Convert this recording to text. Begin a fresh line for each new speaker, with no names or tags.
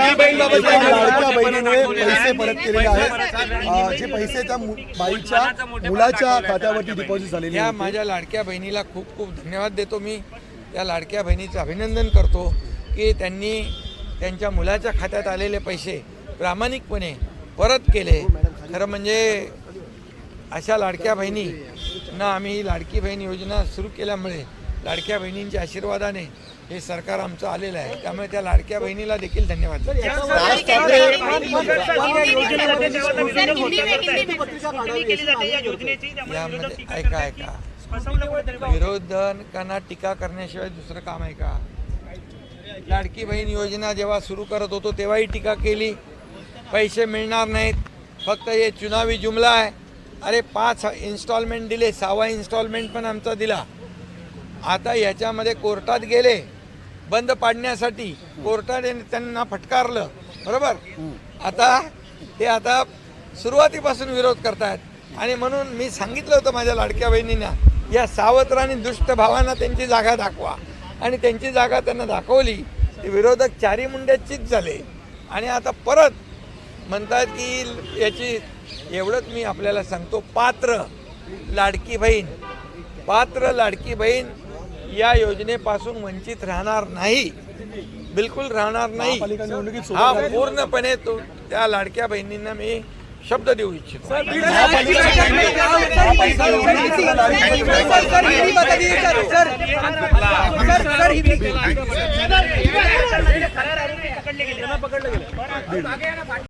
लाडक्या बहिणीने पैसे परत केलेले आहेत. जे पैसे त्या बाईच्या मुलाच्या खात्यावरती डिपॉझिट झालेले
या. माझ्या लाडक्या बहिणीला खूप खूप धन्यवाद देतो मी. त्या लाडक्या बहिणीचं अभिनंदन करतो की त्यांनी त्यांच्या मुलाच्या खात्यात आलेले पैसे प्रामाणिकपणे परत केले. खरं म्हणजे अशा लाडक्या बहिणींना आम्ही ही लाडकी बहीण योजना सुरू केल्यामुळे लाडक्या बहिणींच्या आशीर्वादाने हे सरकार आमचं आलेलं आहे. त्यामुळे त्या लाडक्या बहिणीला देखील धन्यवाद. देतो.
राज ठाकरे
यामध्ये ऐका ऐका. विरोधकांना टीका करण्याशिवाय दुसरं काम आहे का? लाडकी बहीण योजना जेव्हा सुरू करत होतो तेव्हाही टीका केली. पैसे मिळणार नाहीत. फक्त हे चुनावी जुमला आहे. अरे पाच इन्स्टॉलमेंट दिले सहावा इन्स्टॉलमेंट पण आमचा दिला. आता याच्यामध्ये कोर्टात गेले बंद पाडण्यासाठी कोर्टाने त्यांना फटकारलं बरोबर? आता ते आता सुरुवातीपासून विरोध करतायत. आणि म्हणून मी सांगितलं होतं माझ्या लाडक्या बहिणींना या सावत्र आणि दुष्ट भावांना त्यांची जागा दाखवा. आणि त्यांची जागा त्यांना दाखवली. ते विरोधक चारी मुंड्याचीच झाले. आणि आता परत म्हणतात की याची एवढंच मी आपल्याला सांगतो पात्र लाडकी बहीण पात्र लाडकी बहीण या योजनेपासून वंचित राहणार नाही बिलकुल राहणार नाही हा. पूर्णपणे तो त्या लाडक्या बहिणींना मी शब्द देऊ इच्छितो
पकडले गेले